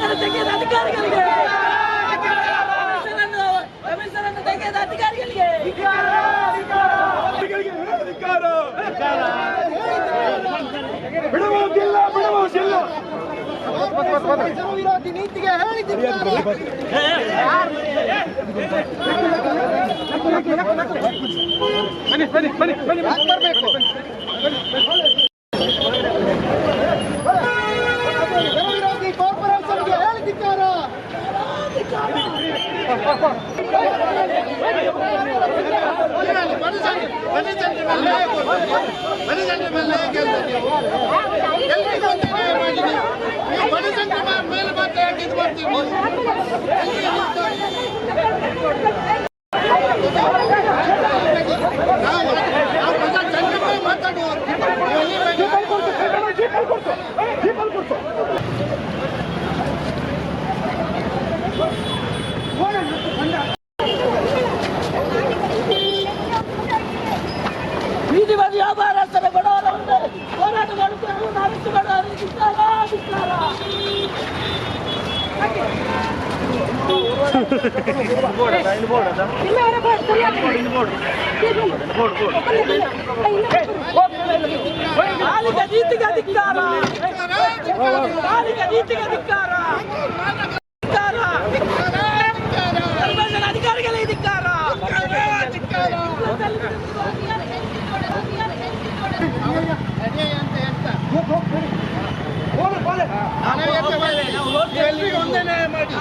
Commissioner ತೆಗೆದ ಅಧಿಕಾರಿಗಳಿಗೆ commissioner ತೆಗೆದ ಅಧಿಕಾರಿಗಳಿಗೆ ಅಧಿಕಾರ ಬಿಡುವುದಿಲ್ಲ ಬಿಡುವುದಿಲ್ಲ ವಿರೋಧಿ ನೀತಿಗೆ ಹೇಳಿದ್ದಾರೆ ಬರಬೇಕು Thank you. ಬಾಲಿಕ ನೀತಿಗೆ ಧಿಕ್ಕಾರ. ಬಾಲಿಕ ನೀತಿಗೆ ಧಿಕ್ಕಾರ. ಧಿಕ್ಕಾರ. ಕಮಿಷನ್ ಅಧಿಕಾರಿಗಳಿಗೆ ಧಿಕ್ಕಾರ ಎಲ್ರಿಗೂ ಒಂದೇ ನ್ಯಾಯ ಮಾಡಿ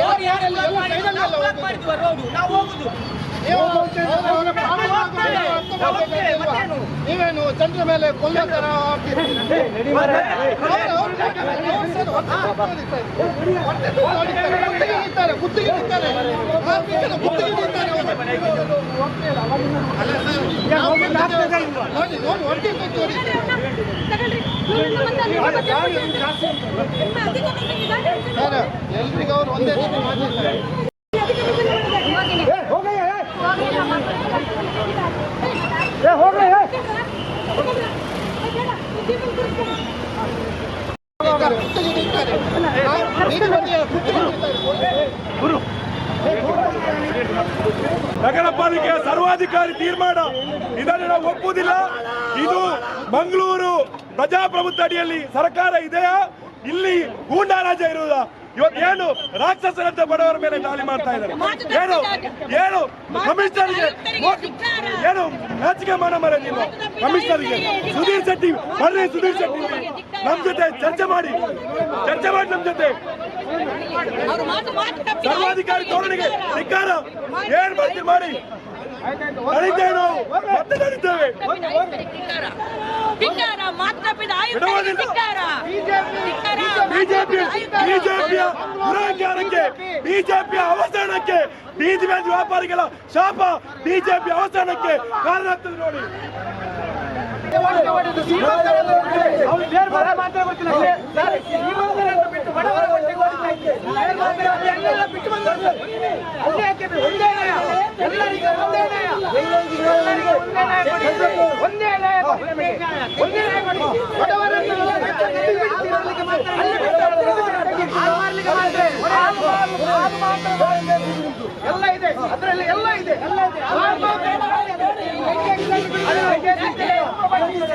ಯಾರು ಯಾರೆಲ್ಲ ಮಾಡಿದ್ರು ನಾವು ಬ್ಲಾಕ್ ಮಾಡಿದ್ವಿ ರೋಡು ನಾವು ಹೋಗುದು ನೀವು ಅವರ ಪ್ರಾಣವನ್ನು ಅರ್ಥ ಮಾಡ್ಬೇಕಾಗಿಲ್ವಾ? ನೀವೇನು ಚಂದ್ರ ಮೇಲೆ ಕೊಲ್ಲೋ ತರ ಗುತ್ತಿಗೆ ಗುತ್ತಿಗೆ ನಿಂತಾರೆ ಗುತ್ತಿಗೆ ನಿಂತಾರೆ ಅಲ್ಲ ಸರ್ ನೋಡಿ ನೋಡಿ ಹೊರಗೆ ನೋಡಿ ಸರ್ ಎಲ್ರಿಗೂ ಅವ್ರು ಒಂದೇ ರೀತಿ ಮಾತಾಡ್ತಾರೆ ನಗರ ಪಾಲಿಕೆಯ ಸರ್ವಾಧಿಕಾರಿ ತೀರ್ಮಾನ ಇದನ್ನು ನಾವು ಒಪ್ಪುವುದಿಲ್ಲ. ಇದು ಮಂಗಳೂರು ಪ್ರಜಾಪ್ರಭುತ್ವ ಅಡಿಯಲ್ಲಿ ಸರ್ಕಾರ ಇದೆಯಾ? ಇಲ್ಲಿ ಗೂಂಡಾರಾಜ ಇರುವುದ? ಇವತ್ತೇನು ರಾಕ್ಷಸರಂತೆ ಬಡವರ ಮೇಲೆ ದಾಳಿ ಮಾಡ್ತಾ ಇದ್ದಾರೆ? ಏನು? ಏನು? ಕಮಿಷನರ್ಗೆ ಏನು? ನಾಚಿಕೆ ಮಾಡ ಮರ ನೀವು? ಕಮಿಷನರ್ಗೆ ಸುಧೀರ್ ಶೆಟ್ಟಿ ಬರ್ರಿ ಸುಧೀರ್ ಶೆಟ್ಟಿ. ನಮ್ ಜೊತೆ ಚರ್ಚೆ ಮಾಡಿ. ಚರ್ಚೆ ಮಾಡಿ ನಮ್ ಜೊತೆ. ಸರ್ವಾಧಿಕಾರಿ ಧೋರಣೆಗೆ ಧಿಕ್ಕಾರ ಏನ್ ಮಾಡ್ತೀವಿ ಮಾಡಿ. ನಡೀತೇವೆ ನಾವು. ಮತ್ತೆ ಬಿಜೆಪಿ ಬಿಜೆಪಿಯ ದುರಾಚಾರಕ್ಕೆ ಬಿಜೆಪಿಯ ಅವಸಾನಕ್ಕೆ ಬೀದಿ ವ್ಯಾಪಾರಿಗಳ ಶಾಪ ಬಿಜೆಪಿ ಅವಸಾನಕ್ಕೆ ಕಾರಣ ಆಗ್ತದೆ ನೋಡಿ. ಎಲ್ಲ ಇದೆ. ಅದರಲ್ಲಿ ಎಲ್ಲ ಇದೆ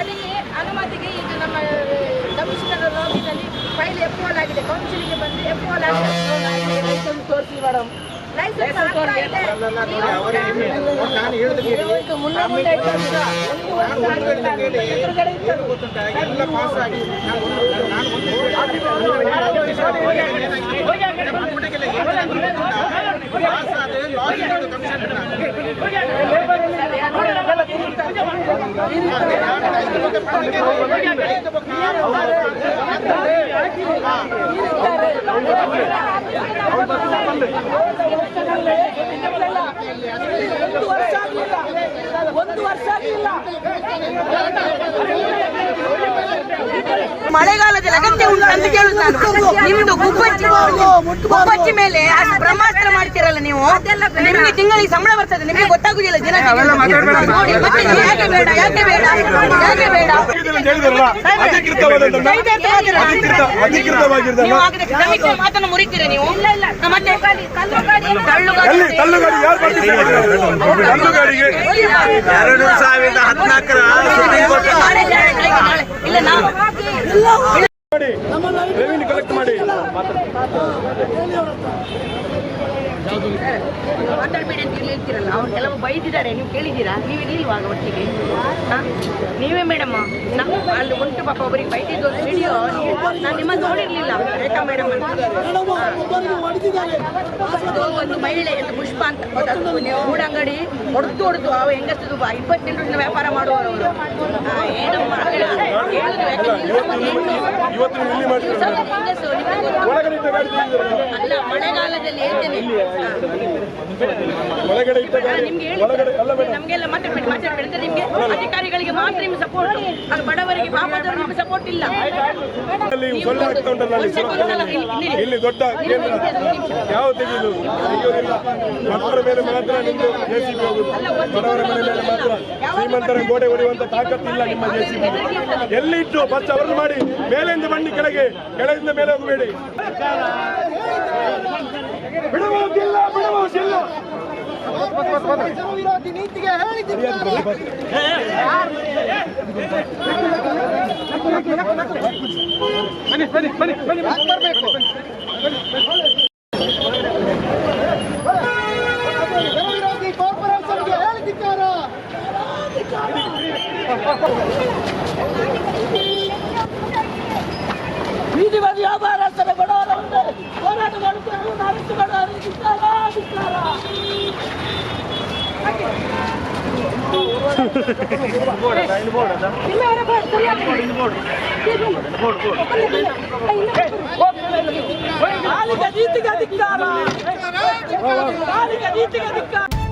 ಅದಕ್ಕೆ ಅನುಮತಿಗೆ ಈಗ ನಮ್ಮ ಕಮಿಷನರ್ ಲಾಬಿನಲ್ಲಿ ಫೈಲ್ ಎಫ್ಒಲ್ ಆಗಿದೆ ಕೌನ್ಸಿಲಿಗೆ ಬಂದು ಎಫ್ಒಲ್ ಆಗಿದೆ ತೋರಿಸಿ ಮೇಡಮ್ ನಾನು ಮುಂದೆ ಇಟ್ಟದ್ದು. ಒಂದು ವರ್ಷ ಆಗಿಲ್ಲ. ಎದುರುಗಡೆ ಇಟ್ಟದ್ದು. ಎಲ್ಲ ಪಾಸ್ ಆಗಿ ನಾನು ಒಂದು- ನಾನು ಒಂದು ಪಾಸ್ ಆದ್ರೆ ಲಾಸ್ ಇರೋದು ಕಮಿಷನ್ ಒಂದು ವರ್ಷ ಆಗಲಿಲ್ಲ ಮಳೆಗಾಲದಲ್ಲಿ ಅಗತ್ಯ ಉಂಟು ಅಂತ ಕೇಳುದು ನಾನು. ನಿಮ್ದು ಗುಬ್ಬಚ್ಚಿ ಗುಬ್ಬಚ್ಚಿ ಮೇಲೆ ಅಷ್ಟು ಬ್ರಹ್ಮಾಸ್ತ್ರ ಮಾಡ್ತೀರಲ್ಲ ನೀವು? ನಿಮಗೆ ತಿಂಗಳಿಗೆ ಸಂಬಳ ಬರ್ತದೆ. ನಿಮಗೆ ಗೊತ್ತಾಗುದಿಲ್ಲ ದಿನ ನೋಡಿ ಮತ್ತೆ ಯಾಕೆ ಬೇಡ? ಯಾಕೆ ಬೇಡ? ಯಾಕೆ ಬೇಡ? ಮಾತನ್ನು ಮುರಿತೀರಾ ನೀವು? ಮತ್ತೆ ಎರಡು ಸಾವಿರದ ಹದಿನಾಲ್ಕರ ಸುಪ್ರೀಂ ಕೋರ್ಟ್ ಇಲ್ಲ ನಾವು ಮಾಡಿ ರೆವಿನ್ಯೂ ಕಲೆಕ್ಟ್ ಮಾಡಿ. ಮಾತಾಡಬೇಡಿ ಅಂತ ಇಲ್ಲಿ ಹೇಳ್ತೀರಲ್ಲ. ಅವ್ರು ಕೆಲವು ಬೈದಿದ್ದಾರೆ ನೀವು ಕೇಳಿದ್ದೀರಾ? ನೀವು ಇರ್ಲಿಲ್ವಾಗ ಒಟ್ಟಿಗೆ? ನೀವೇ ಮೇಡಮ್ ನಮ್ಮ ಅಲ್ಲಿ ಉಂಟು ಪಾಪ ಒಬ್ಬರಿಗೆ ಬೈದಿದ್ದು ವಿಡಿಯೋ ನಾನು ನಿಮ್ಮ ನೋಡಿರ್ಲಿಲ್ಲ. ರೇಖಾ ಮೇಡಮ್ ಒಂದು ಮಹಿಳೆ ಅಂತ ಪುಷ್ಪ ಅಂತ ಗೂಡಂಗಡಿ ಹೊಡೆದು ಹೊಡೆದು ಅವ ಹೆಂಗಸ್ತದು ಇಪ್ಪತ್ತೆಂಟು ವ್ಯಾಪಾರ ಮಾಡುವವರು ಏನು ಅಲ್ಲ ಮಳೆಗಾಲದಲ್ಲಿ ಹೇಳ್ತೇನೆ. ಒಳಗಡೆ ಇಟ್ಟ ಗಾಡಿ ಒಳಗಡೆ ಅಲ್ಲ ಹೇಳಿ ಮೇಡಮ್. ನಮ್ಗೆಲ್ಲ ಮಾತಾಡ್ಬೇಡಿ ಮಾತಾಡ್ಬೇಡಿ ಅಂದ್ರೆ ನಿಮ್ಗೆ ಅಧಿಕಾರಿಗಳಿಗೆ ಮಾತ್ರ ನಿಮ್ಗೆ ಸಪೋರ್ಟ್ ಅದು ಬಡವರಿಗೆ ನಿಮ್ಗೆ ಸಪೋರ್ಟ್ ಇಲ್ಲ. ಸೊಳ್ಳೆ ಆಗ್ತಾ ಉಂಟಲ್ಲ ಇಲ್ಲಿ ದೊಡ್ಡ ಕೇಂದ್ರ. ಯಾವ ತೆಗೆದು? ತೆಗೆಯೋದಿಲ್ಲ ಬಡವರ ಮೇಲೆ ಮಾತ್ರ ನಿಮ್ದು ಜೆಸಿಬಿ ಹೋಗುದು. ಬಡವರ ಮನೆ ಮೇಲೆ ಮಾತ್ರ. ಶ್ರೀಮಂತರ ಗೋಡೆ ಹೊಡೆಯುವಂತ ತಾಕತ್ತಿಲ್ಲ ನಿಮ್ಮ ಜೆಸಿಬಿ ಎಲ್ಲಿ ಇಟ್ಟು? ಫಸ್ಟ್ ಅವರನ್ನು ಮಾಡಿ. ಮೇಲಿಂದ ಬನ್ನಿ ಕೆಳಗೆ. ಕೆಳಗಿಂದ ಮೇಲೆ ಹೋಗಬೇಡಿ. ಬಿಡುವುದಿಲ್ಲ ಬಿಡುವುದಿಲ್ಲ ವಿರೋಧಿ ನೀತಿಗೆ ಹೇಳಿದ್ದೀವಿ ಬರಬೇಕು ಪರಿಸರ ವಿರೋಧಿ ಕಾರ್ಪೊರೇಷನ್ಗೆ ಹೇಳಿದಿದ್ದಾರ ಬೀದಿ ಬದಿ ವ್ಯಾಪಾರಸ್ಥರ ಬಡವರ ಮುಂದೆ ಹೋರಾಟ ಮಾಡುತ್ತಿರುವ ನಡೆಸಿಕೊಳ್ಳಲು ಧಿಕ್ಕಾರ, ಧಿಕ್ಕಾರ. ಮಾಲಿಕ